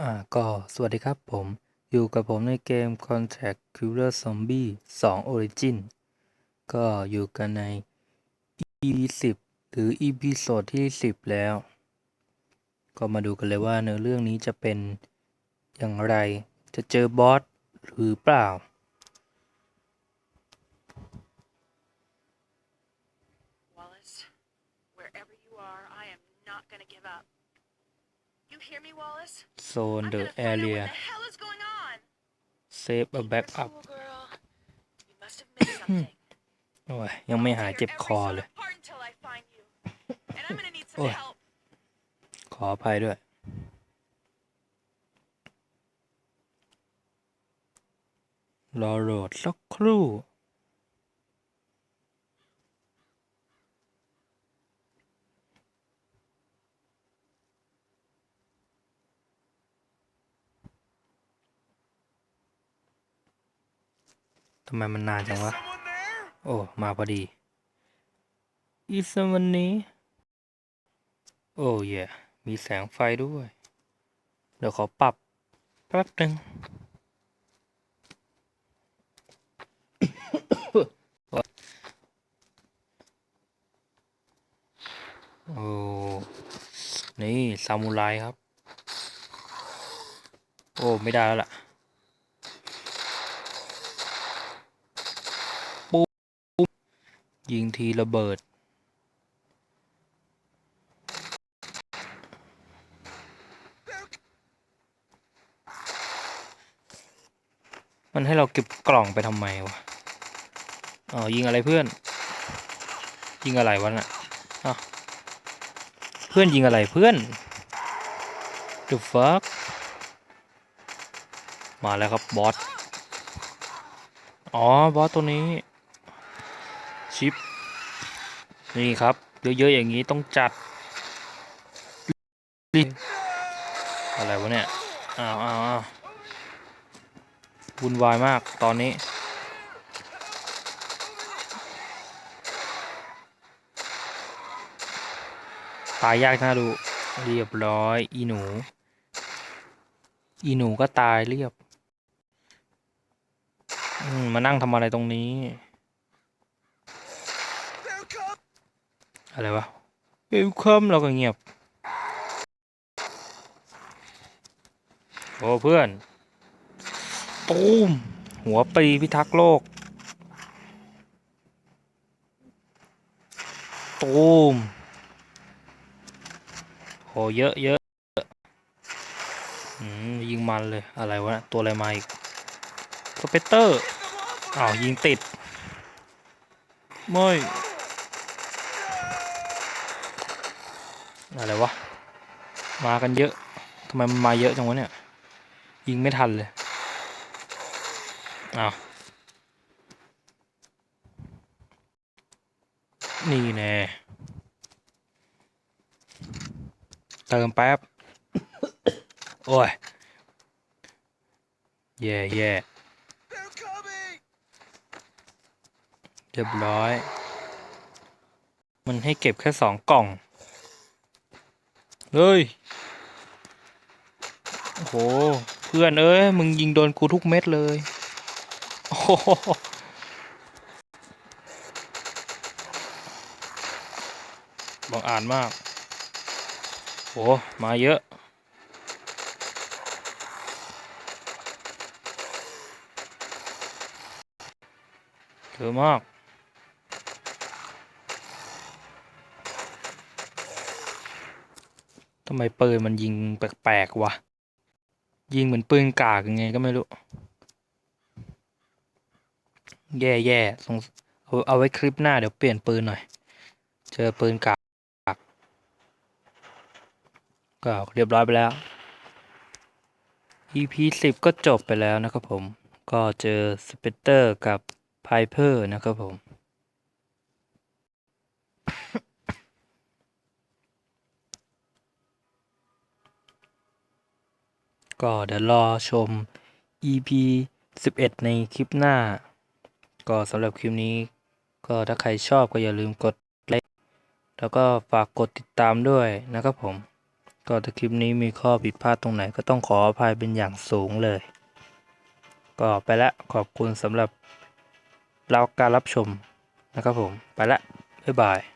อ่าก็สวัสดีครับผม อยู่กับผมในเกม Contact Killer Zombie 2 Origin ก็อยู่กันใน EP 10หรือ EP โซดที่ 10 แล้ว ก็มาดูกันเลยว่าเนื้อเรื่องนี้จะเป็นอย่างไรจะเจอบอสหรือเปล่า Wallace, wherever you are, I am not gonna give up. You hear me, Wallace? Zone I'm the gonna find out area what the hell is going on. Save a Keep your backup cool, girl. You must have missed something. โอ้ยยังไม่หาย Tear เจ็บ every คอ son เลย apart until I find you. And I'm gonna need some Ôi. help. ขออภัยด้วย รอโหลดสักครู่ ทำไมมันนานจังวะ โอ้ มาพอดีอีสวันนี้โอ้เย่มีแสงไฟด้วย เดี๋ยวขอปรับแป๊บหนึ่งโอ้ นี่ ซามูไรครับ โอ้ ไม่ได้แล้วล่ะ ปุ๊บ ยิงทีระเบิด มันให้เราเก็บกล่องไปทำไมวะอ๋อยิงอะไรเพื่อน ยิงอะไรวะน่ะอ้าวเพื่อนยิงอะไรเพื่อน The fuck มาแล้วครับบอส อ๋อบอสตัวนี้ ชิป นี่ครับ เยอะๆอย่างนี้ต้องจัดลินอะไรวะเนี่ยอ้าวอ้าวอ้าววุ่นวายมากตอนนี้ ตายยากน่าดู เรียบร้อย อีหนู อีหนูก็ตายเรียบมมานั่งทำอะไรตรงนี้ อะไรวะเวลคัมเราก็เงียบ โอ้เพื่อนตูมหัวปรีพิทักษ์โลกตูมโหเยอะเยอะอืยิงมันเลย อะไรวะ ตัวอะไรมาอีก สเปเตอร์ อ้าว ยิงติดไม่อ อะไรวะ มากันเยอะทำไมมันมาเยอะจังวะเนี่ย ยิงไม่ทันเลยอ้าวนี่แน่เติมแป๊บ โอ้ย แย่แย่เรียบร้อย มันให้เก็บแค่สองกล่อง เฮ้ย โอ้โห เพื่อนเอ้ย มึงยิงโดนกูทุกเม็ดเลย โอ้โหบังอ่าจมาก โอ้มาเยอะเยอะมาก ทำไมปืนมันยิงแปลกๆวะ ยิงเหมือนปืนกากยังไงก็ไม่รู้ แย่แย่สงเอาเอาไว้คลิปหน้าเดี๋ยวเปลี่ยนปืนหน่อย เจอปืนกากก็เรียบร้อยไปแล้ว EP สิบก็จบไปแล้วนะครับผม ก็เจอสเปเตอร์กับไพเพอร์นะครับผม ก็เดี๋ยวรอชม EP 11 ในคลิปหน้า ก็สำหรับคลิปนี้ ก็ถ้าใครชอบก็อย่าลืมกดไลค์แล้วก็ฝากกดติดตามด้วยนะครับผม ก็ถ้าคลิปนี้มีข้อผิดพลาดตรงไหนก็ต้องขออภัยเป็นอย่างสูงเลย ก็ไปละขอบคุณสำหรับเราการรับชมนะครับผม ไปละบ๊ายบาย